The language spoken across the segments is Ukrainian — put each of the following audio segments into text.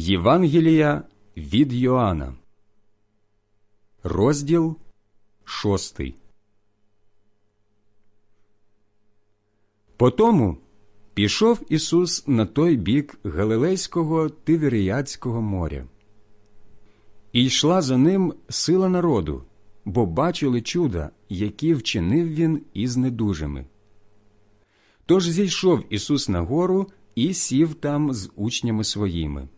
Євангелія від Йоанна, розділ шостий. Потому пішов Ісус на той бік Галилейського Тиверіядського моря. І йшла за ним сила народу, бо бачили чуда, які вчинив він із недужими. Тож зійшов Ісус на гору і сів там з учнями своїми.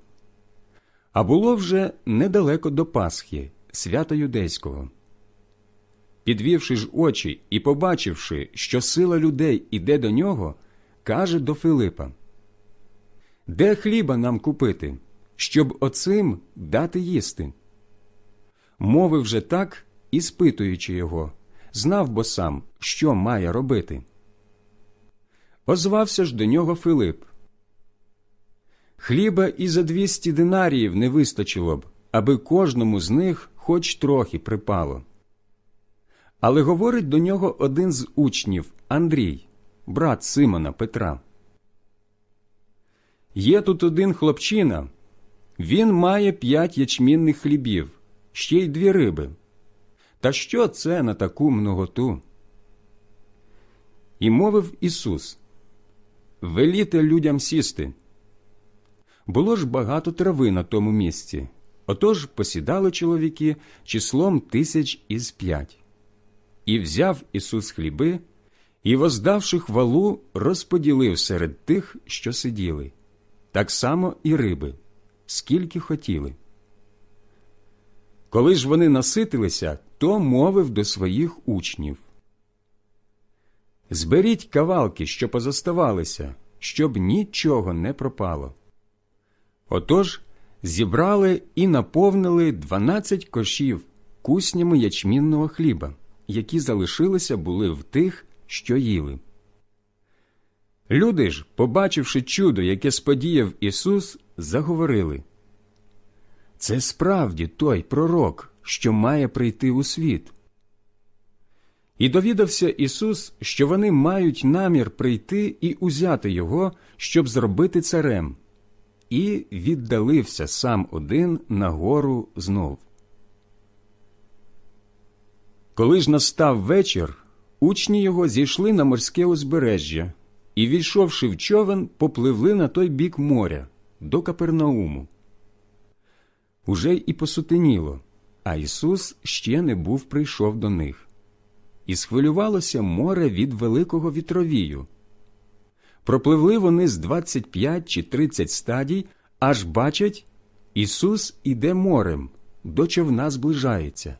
А було вже недалеко до Пасхи, свята юдейського. Підвівши ж очі і побачивши, що сила людей іде до нього, каже до Филипа: Де хліба нам купити, щоб оцим дати їсти? Мовив же так, і спитуючи його, знав бо сам, що має робити. Озвався ж до нього Филип. Хліба і за двісті динаріїв не вистачило б, аби кожному з них хоч трохи припало. Але говорить до нього один з учнів Андрій, брат Симона Петра. Є тут один хлопчина, він має п'ять ячмінних хлібів, ще й дві риби. Та що це на таку многоту? І мовив Ісус Веліте людям сісти. Було ж багато трави на тому місці, отож посідали чоловіки числом тисяч із п'ять. І взяв Ісус хліби, і, воздавши хвалу, розподілив серед тих, що сиділи, так само і риби, скільки хотіли. Коли ж вони наситилися, то мовив до своїх учнів Зберіть кавалки, що позоставалися, щоб нічого не пропало. Отож зібрали і наповнили дванадцять кошів куснями ячмінного хліба, які залишилися були в тих, що їли. Люди ж, побачивши чудо, яке сподіяв Ісус, заговорили Це справді той пророк, що має прийти у світ. І довідався Ісус, що вони мають намір прийти і узяти Його, щоб зробити царем, і віддалився сам один на гору знов. Коли ж настав вечір, учні його зійшли на морське узбережжя і, війшовши в човен, попливли на той бік моря до Капернауму. Уже і посутеніло, а Ісус ще не був прийшов до них. І схвилювалося море від великого вітровію. Пропливли вони з 25 чи 30 стадій, аж бачать, Ісус іде морем, до човна зближається,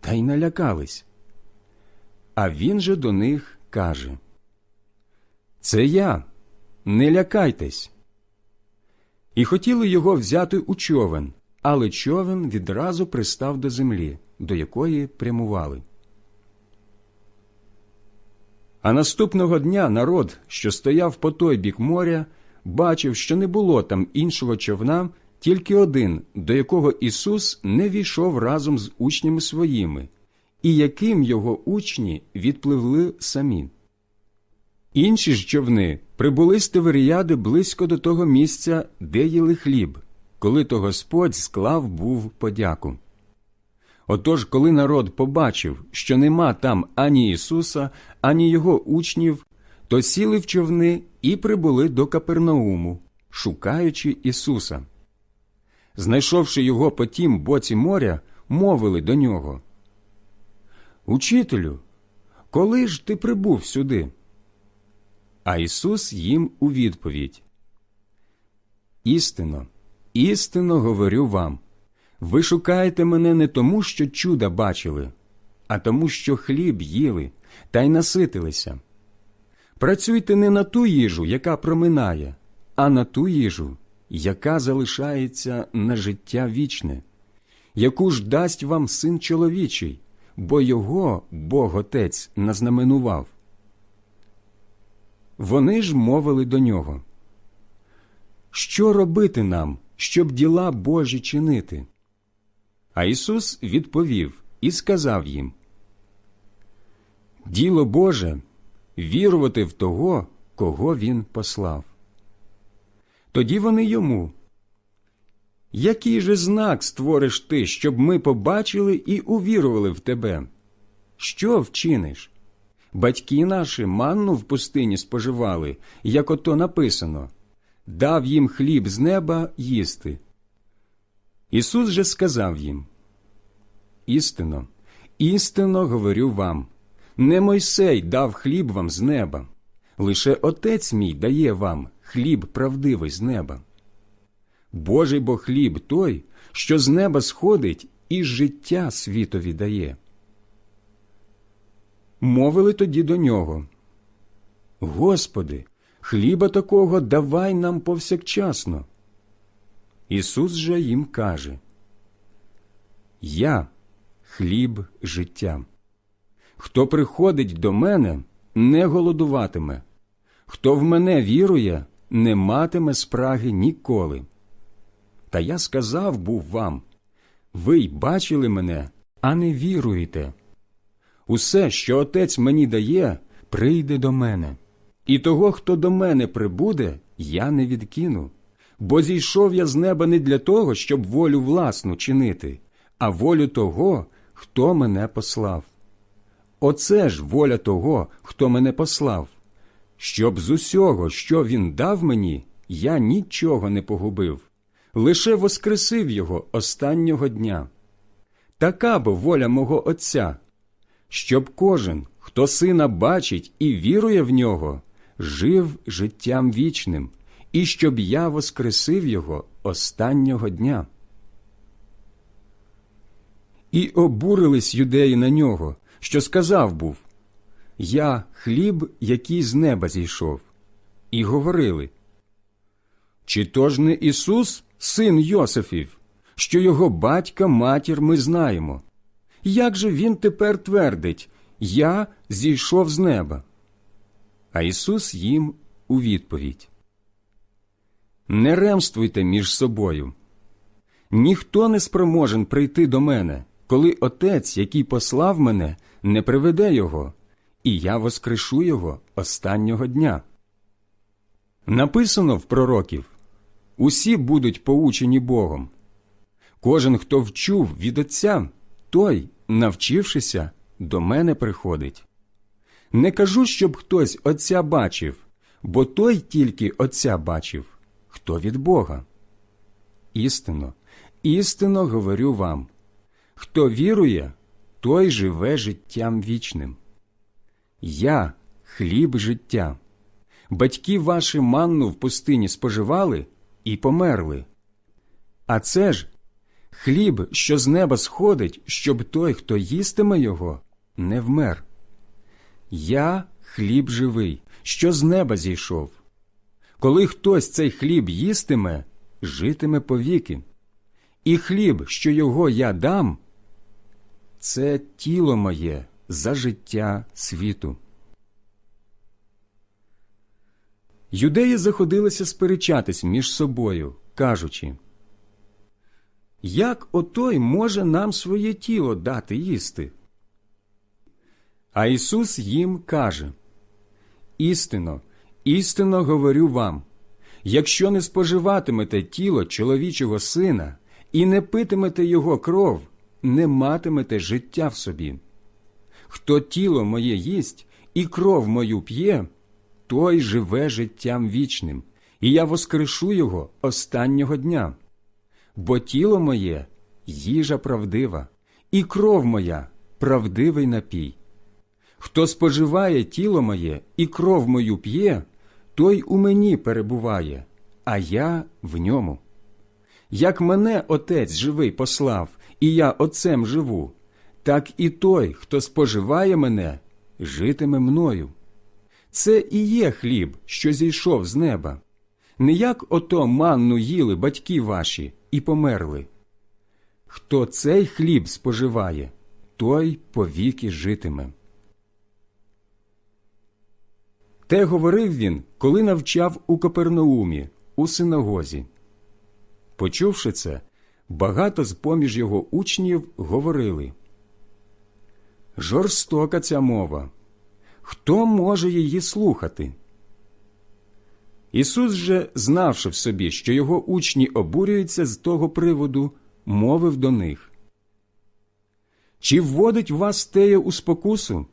та й налякались. А він же до них каже Це я, не лякайтесь. І хотіли його взяти у човен, але човен відразу пристав до землі, до якої прямували. А наступного дня народ, що стояв по той бік моря, бачив, що не було там іншого човна, тільки один, до якого Ісус не війшов разом з учнями своїми, і яким його учні відпливли самі. Інші ж човни прибули з Тиверіяди близько до того місця, де їли хліб, коли то Господь склав був подяку. Отож, коли народ побачив, що нема там ані Ісуса, ані його учнів, то сіли в човни і прибули до Капернауму, шукаючи Ісуса. Знайшовши його по тім боці моря, мовили до нього. Учителю, коли ж ти прибув сюди? А Ісус їм у відповідь Істинно, істинно говорю вам. Ви шукаєте мене не тому, що чуда бачили, а тому, що хліб їли та й наситилися. Працюйте не на ту їжу, яка проминає, а на ту їжу, яка залишається на життя вічне, яку ж дасть вам син чоловічий, бо його Бог Отець назнаменував. Вони ж мовили до нього. Що робити нам, щоб діла Божі чинити? А Ісус відповів і сказав їм Діло Боже вірувати в того, кого Він послав. Тоді вони йому. Який же знак створиш ти, щоб ми побачили і увірували в тебе? Що вчиниш? Батьки наші манну в пустині споживали, як ото написано дав їм хліб з неба їсти. Ісус же сказав їм Істинно, істинно говорю вам не Мойсей дав хліб вам з неба, лише Отець мій дає вам хліб правдивий з неба. Божий бо хліб той, що з неба сходить і життя світові дає. Мовили тоді до нього Господи, хліба такого давай нам повсякчасно. Ісус же їм каже Я хліб життя. Хто приходить до мене, не голодуватиме, хто в мене вірує, не матиме спраги ніколи. Та я сказав був вам ви й бачили мене, а не віруєте. Усе, що отець мені дає, прийде до мене, і того, хто до мене прибуде, я не відкину. Бо зійшов я з неба не для того, щоб волю власну чинити, а волю того, хто мене послав. Оце ж воля того, хто мене послав, щоб з усього, що він дав мені, я нічого не погубив, лише воскресив його останнього дня. Така бо воля мого Отця, щоб кожен, хто сина бачить і вірує в нього, жив життям вічним, і щоб я воскресив його останнього дня. І обурились юдеї на нього, що сказав був Я хліб, який з неба зійшов, і говорили Чи то ж не Ісус, син Йосифів, що його батька матір ми знаємо? Як же він тепер твердить Я зійшов з неба? А Ісус їм у відповідь Не ремствуйте між собою. Ніхто не спроможен прийти до мене, коли Отець, який послав мене, не приведе його, і я воскрешу його останнього дня. Написано в пророків усі будуть поучені Богом. Кожен, хто вчув від Отця, той, навчившися, до мене приходить. Не кажу, щоб хтось Отця бачив, бо той тільки Отця бачив, хто від Бога. Істинно, істинно говорю вам хто вірує, той живе життям вічним. Я хліб життя. Батьки ваші манну в пустині споживали і померли. А це ж хліб, що з неба сходить, щоб той, хто їстиме його, не вмер. Я хліб живий, що з неба зійшов. Коли хтось цей хліб їстиме, житиме повіки. І хліб, що його я дам, це тіло моє за життя світу. Юдеї заходилися сперечатись між собою, кажучи, Як отой може нам своє тіло дати їсти? А Ісус їм каже Істинно, істинно говорю вам, якщо не споживатимете тіло чоловічого сина і не питимете його кров, не матимете життя в собі. Хто тіло моє їсть і кров мою п'є, той живе життям вічним, і я воскрешу його останнього дня. Бо тіло моє їжа правдива, і кров моя правдивий напій. Хто споживає тіло моє і кров мою п'є, той у мені перебуває, а я в ньому. Як мене Отець живий послав, і я Отцем живу, так і той, хто споживає мене, житиме мною. Це і є хліб, що зійшов з неба. Не як ото манну їли батьки ваші і померли. Хто цей хліб споживає, той повіки житиме. Те говорив він, коли навчав у Капернаумі, у синагозі. Почувши це, багато з поміж його учнів говорили Жорстока ця мова. Хто може її слухати? Ісус же, знавши в собі, що його учні обурюються з того приводу, мовив до них Чи вводить вас теє у спокусу?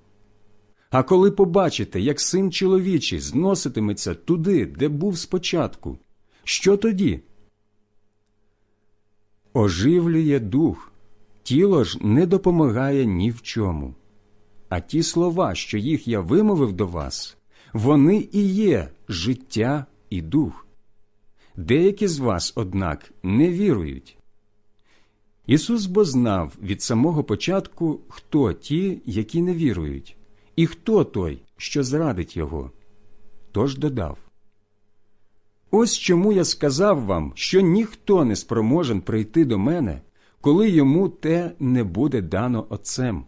А коли побачите, як син чоловічий зноситиметься туди, де був спочатку, що тоді? Оживлює дух, тіло ж не допомагає ні в чому. А ті слова, що їх я вимовив до вас, вони і є життя і дух. Деякі з вас, однак, не вірують. Ісус бо знав від самого початку, хто ті, які не вірують, і хто той, що зрадить Його. Тож додав Ось чому я сказав вам, що ніхто не спроможен прийти до мене, коли йому те не буде дано Отцем.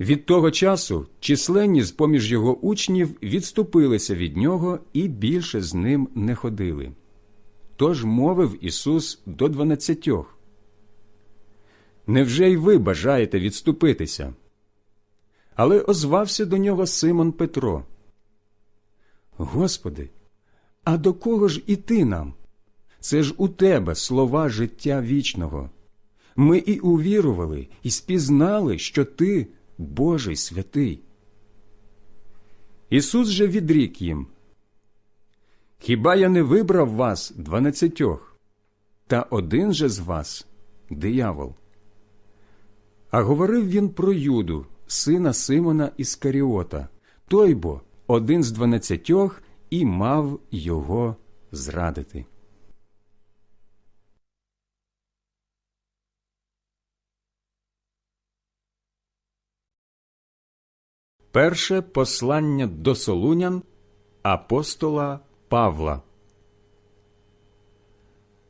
Від того часу численні з поміж його учнів відступилися від нього і більше з ним не ходили. Тож мовив Ісус до дванадцятьох. Невже й ви бажаєте відступитися? Але озвався до нього Симон Петро. Господи, а до кого ж іти нам? Це ж у тебе слова життя вічного. Ми і увірували, і спізнали, що ти Божий святий. Ісус же відрік їм. Хіба я не вибрав вас дванадцятьох, та один же з вас диявол? А говорив він про Юду, сина Симона Іскаріота, той бо один з дванадцятьох і мав його зрадити. Перше послання до Солунян апостола Павла.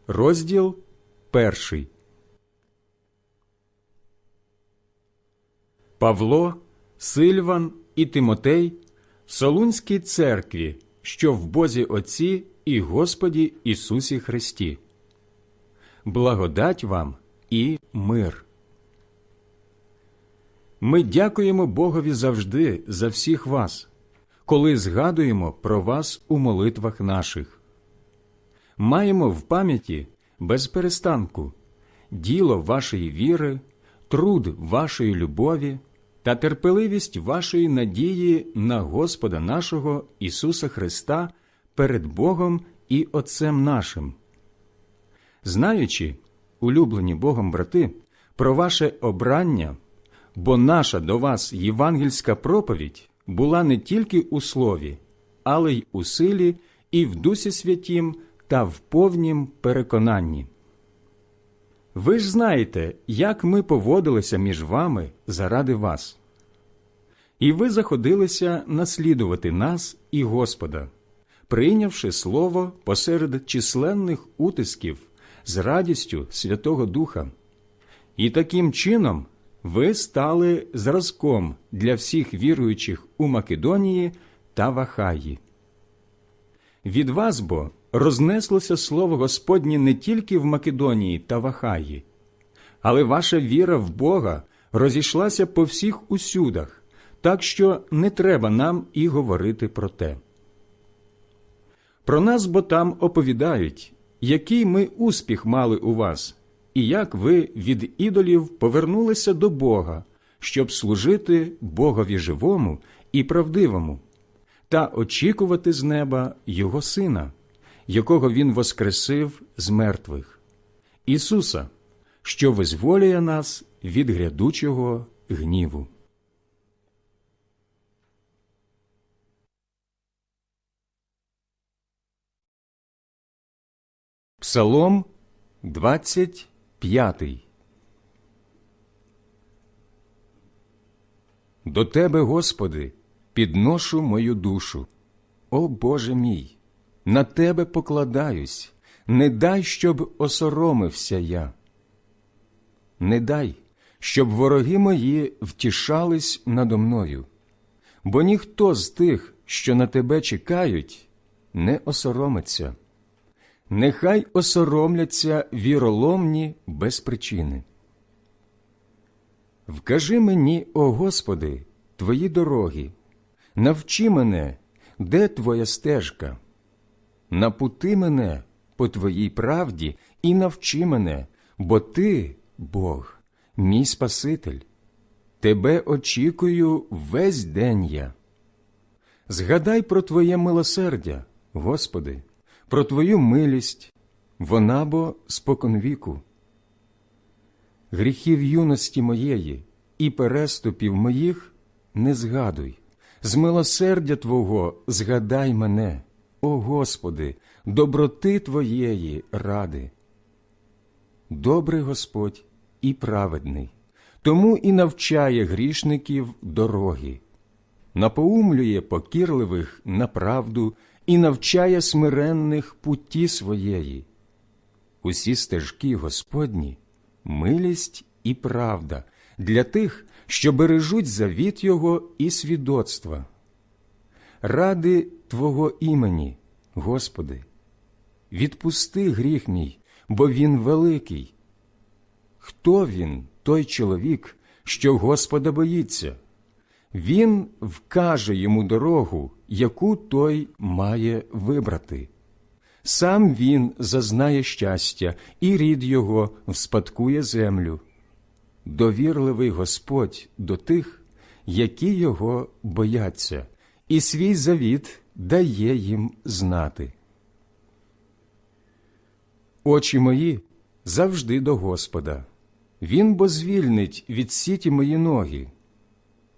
Розділ перший. Павло, Сильван і Тимотей в Солунській церкві, що в Бозі Отці і Господі Ісусі Христі. Благодать вам і мир. Ми дякуємо Богові завжди за всіх вас, коли згадуємо про вас у молитвах наших. Маємо в пам'яті без перестанку діло вашої віри, труд вашої любові та терпеливість вашої надії на Господа нашого Ісуса Христа перед Богом і Отцем нашим. Знаючи, улюблені Богом брати, про ваше обрання бо наша до вас євангельська проповідь була не тільки у слові, але й у силі, і в Дусі Святім та в повнім переконанні. Ви ж знаєте, як ми поводилися між вами заради вас. І ви заходилися наслідувати нас і Господа, прийнявши слово посеред численних утисків з радістю Святого Духа, і таким чином ви стали зразком для всіх віруючих у Македонії та Вахаї. Від вас бо рознеслося слово Господнє не тільки в Македонії та Вахаї, але ваша віра в Бога розійшлася по всіх усюдах, так що не треба нам і говорити про те. Про нас бо там оповідають, який ми успіх мали у вас і як ви від ідолів повернулися до Бога, щоб служити Богові живому і правдивому, та очікувати з неба Його Сина, якого Він воскресив з мертвих, Ісуса, що визволює нас від грядучого гніву. Псалом 20 П'ятий. До Тебе, Господи, підношу мою душу. О Боже мій, на Тебе покладаюсь, не дай, щоб осоромився я. Не дай, щоб вороги мої втішались надо мною, бо ніхто з тих, що на тебе чекають, не осоромиться нехай осоромляться віроломні без причини. Вкажи мені, о Господи, Твої дороги, навчи мене, де твоя стежка? Напути мене по твоїй правді і навчи мене, бо ти, Бог, мій Спаситель. Тебе очікую весь день я. Згадай про Твоє милосердя, Господи, про Твою милість, вона бо споконвіку. Гріхів юності моєї і переступів моїх не згадуй, з милосердя Твого згадай мене, о Господи, доброти Твоєї ради. Добрий Господь і праведний, тому і навчає грішників дороги, напоумлює покірливих на правду і навчає смиренних путі своєї. Усі стежки Господні милість і правда для тих, що бережуть завіт Його і свідоцтва. Ради Твого імені, Господи, відпусти гріх мій, бо він великий. Хто він, той чоловік, що Господа боїться? Він вкаже йому дорогу, яку той має вибрати. Сам він зазнає щастя, і рід його вспадкує землю. Довірливий Господь до тих, які його бояться, і свій завіт дає їм знати. Очі мої завжди до Господа. Він бо звільнить від сіті мої ноги.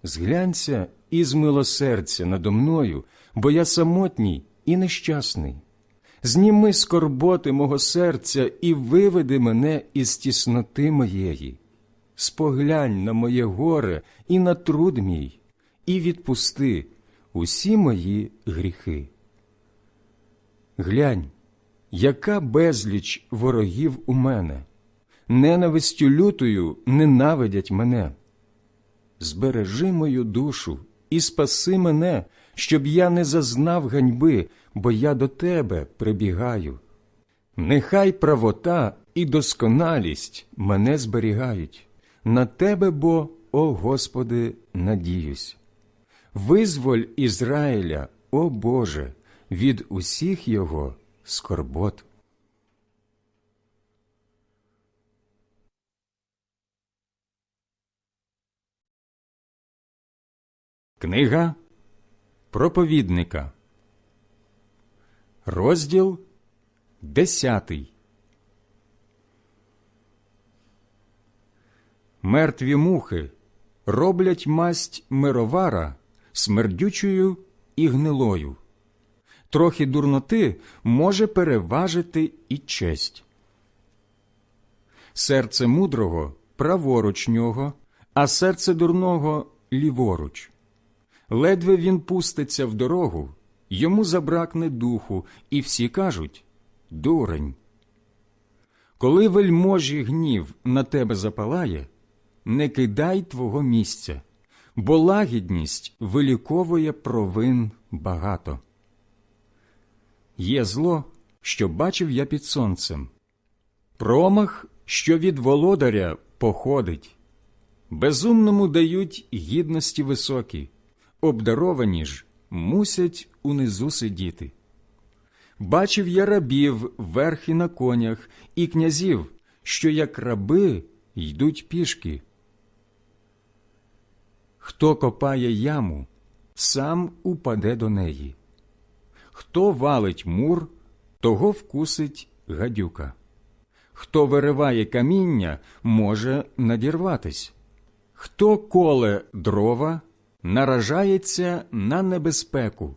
Зглянься і змилосердься надо мною, бо я самотній і нещасний. Зніми скорботи мого серця і виведи мене із тісноти моєї. Споглянь на моє горе і на труд мій, і відпусти усі мої гріхи. Глянь, яка безліч ворогів у мене, ненавистю лютою ненавидять мене. Збережи мою душу і спаси мене, щоб я не зазнав ганьби, бо я до тебе прибігаю. Нехай правота і досконалість мене зберігають. На тебе бо, о Господи, надіюсь. Визволь Ізраїля, о Боже, від усіх його скорбот. Книга проповідника, розділ десятий. Мертві мухи роблять масть мировара смердючою і гнилою. Трохи дурноти може переважити і честь. Серце мудрого праворуч нього, а серце дурного ліворуч. Ледве він пуститься в дорогу, йому забракне духу, і всі кажуть дурень. Коли вельможі гнів на тебе запалає, не кидай твого місця, бо лагідність виліковує провин багато. Є зло, що бачив я під сонцем, промах, що від володаря походить. Безумному дають гідності високі, обдаровані ж мусять унизу сидіти. Бачив я рабів верхи на конях і князів, що як раби йдуть пішки. Хто копає яму, сам упаде до неї. Хто валить мур, того вкусить гадюка. Хто вириває каміння, може надірватись. Хто коле дрова, наражається на небезпеку.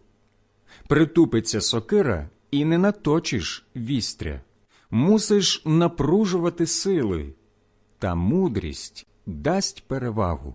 Притупиться сокира і не наточиш вістря. Мусиш напружувати сили, та мудрість дасть перевагу.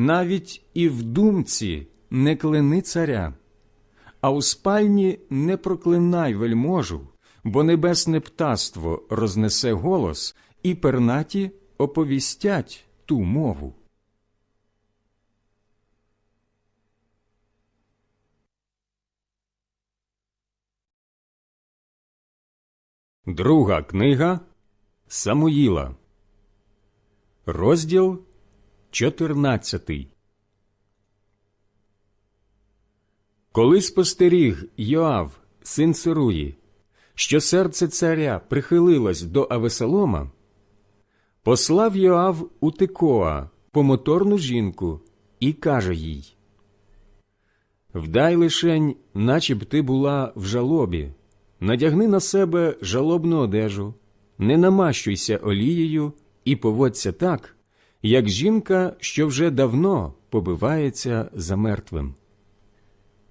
Навіть і в думці не клини царя, а у спальні не проклинай вельможу, бо небесне птаство рознесе голос, і пернаті оповістять ту мову. Друга книга Самуїла, розділ 14 Коли спостеріг Йоав, син Сируї, що серце царя прихилилось до Авесолома, послав Йоав у Тикоа помоторну жінку і каже їй Вдай лишень, наче б ти була в жалобі, надягни на себе жалобну одежу, не намащуйся олією і поводься так, як жінка, що вже давно побивається за мертвим.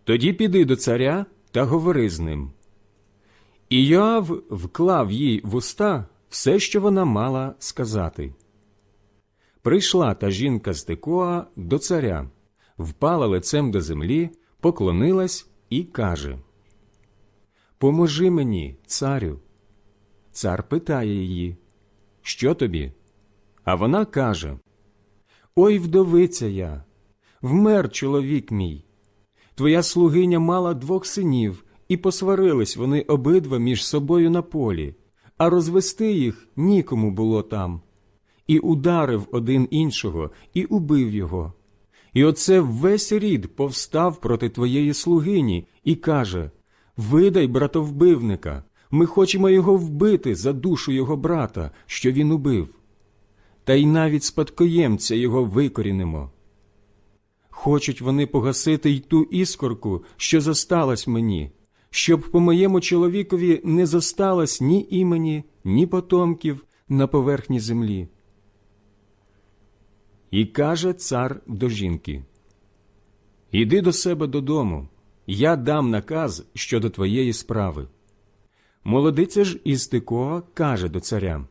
Тоді піди до царя та говори з ним. І Йоав вклав їй в уста все, що вона мала сказати. Прийшла та жінка з Текоа до царя, впала лицем до землі, поклонилась і каже Поможи мені, царю. Цар питає її, Що тобі? А вона каже Ой, вдовиця я, вмер чоловік мій. Твоя слугиня мала двох синів, і посварились вони обидва між собою на полі, а розвести їх нікому було там. І ударив один іншого, і убив його. І оце весь рід повстав проти твоєї слугині і каже Видай братовбивника, ми хочемо його вбити за душу його брата, що він убив. Та й навіть спадкоємця його викорінимо. Хочуть вони погасити й ту іскорку, що зосталась мені, щоб по моєму чоловікові не зосталось ні імені, ні потомків на поверхні землі. І каже цар до жінки Іди до себе додому, я дам наказ щодо твоєї справи. Молодиця ж із Тикоа каже до царя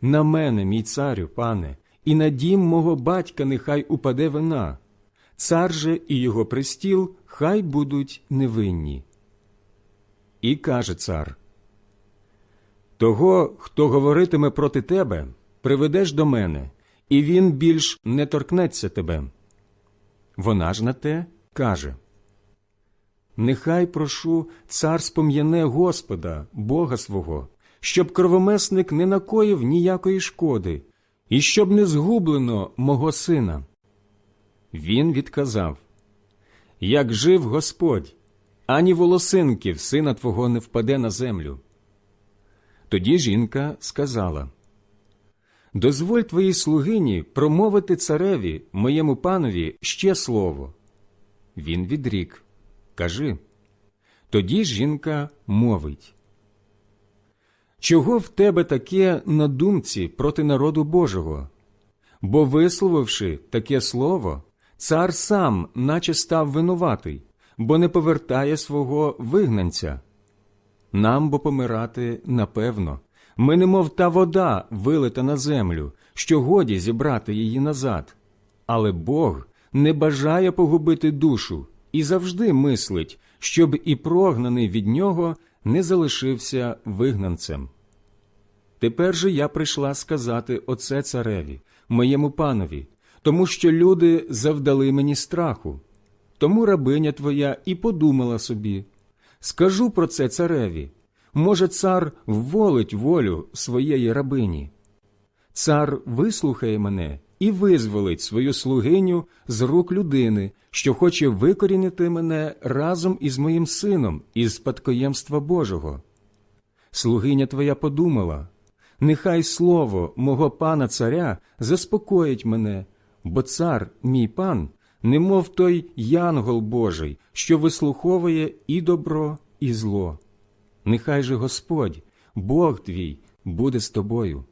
На мене, мій царю, пане, і на дім мого батька нехай упаде вина, цар же і його престіл хай будуть невинні. І каже цар Того, хто говоритиме проти тебе, приведеш до мене, і він більш не торкнеться тебе. Вона ж на те каже Нехай прошу цар спом'яне Господа, Бога свого, щоб кровомесник не накоїв ніякої шкоди, і щоб не згублено мого сина. Він відказав Як жив Господь, ані волосинки в сина твого не впаде на землю. Тоді жінка сказала Дозволь твоїй слугині промовити цареві, моєму панові, ще слово. Він відрік Кажи. Тоді жінка мовить Чого в тебе таке на думці проти народу Божого? Бо, висловивши таке слово, цар сам, наче став винуватий, бо не повертає свого вигнанця. Нам бо помирати напевно. Ми немов та вода, вилита на землю, що годі зібрати її назад. Але Бог не бажає погубити душу і завжди мислить, щоб і прогнаний від нього не залишився вигнанцем. Тепер же я прийшла сказати оце цареві, моєму панові, тому що люди завдали мені страху. Тому рабиня твоя і подумала собі Скажу про це цареві. Може, цар вволить волю своєї рабині. Цар вислухає мене і визволить свою слугиню з рук людини, що хоче викорінити мене разом із моїм сином із спадкоємства Божого. Слугиня твоя подумала, нехай слово мого пана царя заспокоїть мене, бо цар, мій пан, немов той янгол Божий, що вислуховує і добро, і зло. Нехай же Господь, Бог твій, буде з тобою.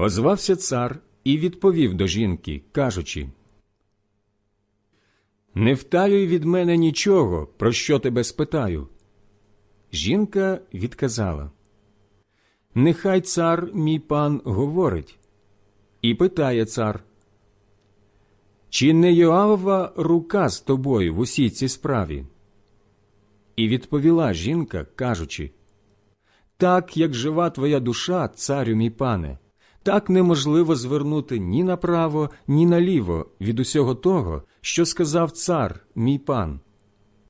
Озвався цар і відповів до жінки, кажучи Не втаюй від мене нічого, про що тебе спитаю. Жінка відказала Нехай цар мій пан говорить. І питає цар Чи не Йоавова рука з тобою в усій цій справі? І відповіла жінка, кажучи Так, як жива твоя душа, царю мій пане, так неможливо звернути ні направо, ні наліво від усього того, що сказав цар, мій пан.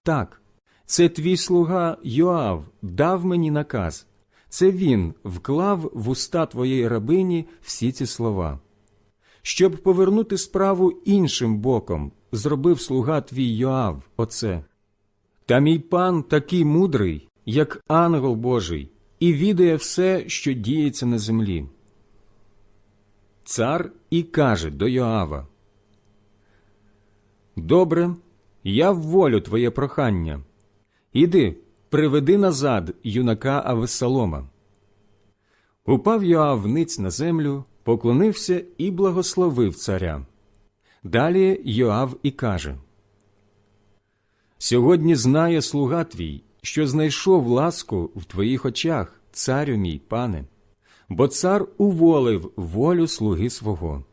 Так, це твій слуга Йоав дав мені наказ. Це він вклав в уста твоєї рабині всі ці слова. Щоб повернути справу іншим боком, зробив слуга твій Йоав оце. Та мій пан такий мудрий, як ангел Божий, і відає все, що діється на землі. Цар і каже до Йоава Добре, я вволю твоє прохання. Іди, приведи назад юнака Авесалома. Упав Йоав ниць на землю, поклонився і благословив царя. Далі Йоав і каже Сьогодні знає слуга твій, що знайшов ласку в твоїх очах, царю мій пане, бо цар уволив волю слуги свого.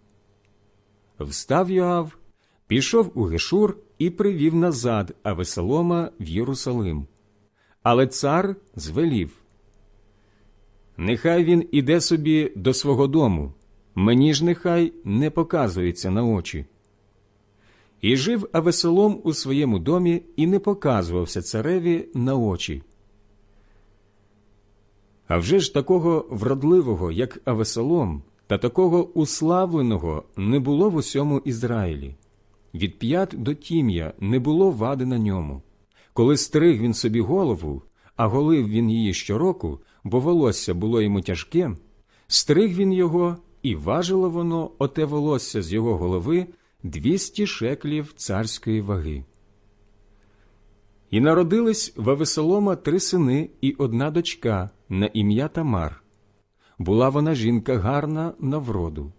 Встав Йоав, пішов у Гешур і привів назад Авесалома в Єрусалим. Але цар звелів Нехай він іде собі до свого дому, мені ж нехай не показується на очі. І жив Авесолом у своєму домі і не показувався цареві на очі. А вже ж такого вродливого, як Авесолом, та такого уславленого не було в усьому Ізраїлі. Від п'ят до тім'я не було вади на ньому. Коли стриг він собі голову, а голив він її щороку, бо волосся було йому тяжке, стриг він його, і важило воно оте волосся з його голови двісті шеклів царської ваги. І народились в Авесолома три сини і одна дочка на ім'я Тамар. Була вона жінка гарна на вроду.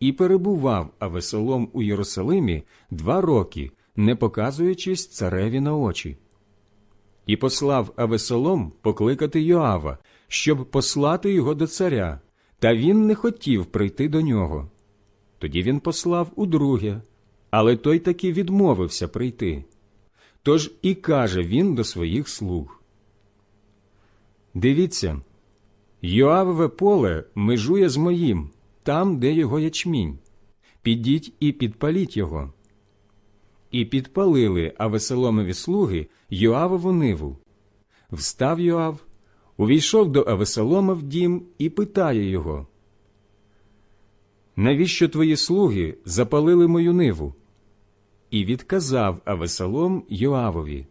І перебував Авесолом у Єрусалимі два роки, не показуючись цареві на очі. І послав Авесолом покликати Йоава, щоб послати його до царя, та він не хотів прийти до нього. Тоді він послав удруге, але той таки відмовився прийти. Тож і каже він до своїх слуг. Дивіться, Йоавове поле межує з моїм, там, де його ячмінь. Підіть і підпаліть його. І підпалили Авесоломові слуги Йоавову ниву. Встав Йоав, увійшов до Авесолома в дім і питає його навіщо твої слуги запалили мою ниву? І відказав Авесалом Йоавові.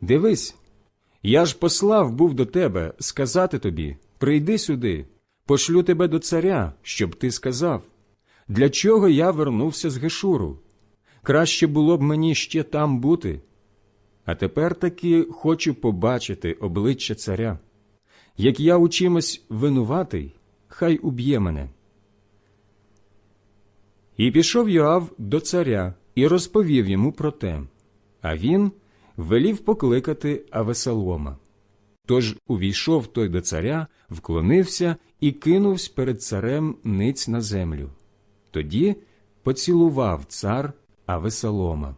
Дивись, я ж послав був до тебе сказати тобі прийди сюди, пошлю тебе до царя, щоб ти сказав, для чого я вернувся з Гешуру? Краще було б мені ще там бути. А тепер таки хочу побачити обличчя царя. Як я у чимось винуватий, хай уб'є мене. І пішов Йоав до царя і розповів йому про те, а він велів покликати Авесалома. Тож увійшов той до царя, вклонився і кинувсь перед царем ниць на землю. Тоді поцілував цар Авесалома.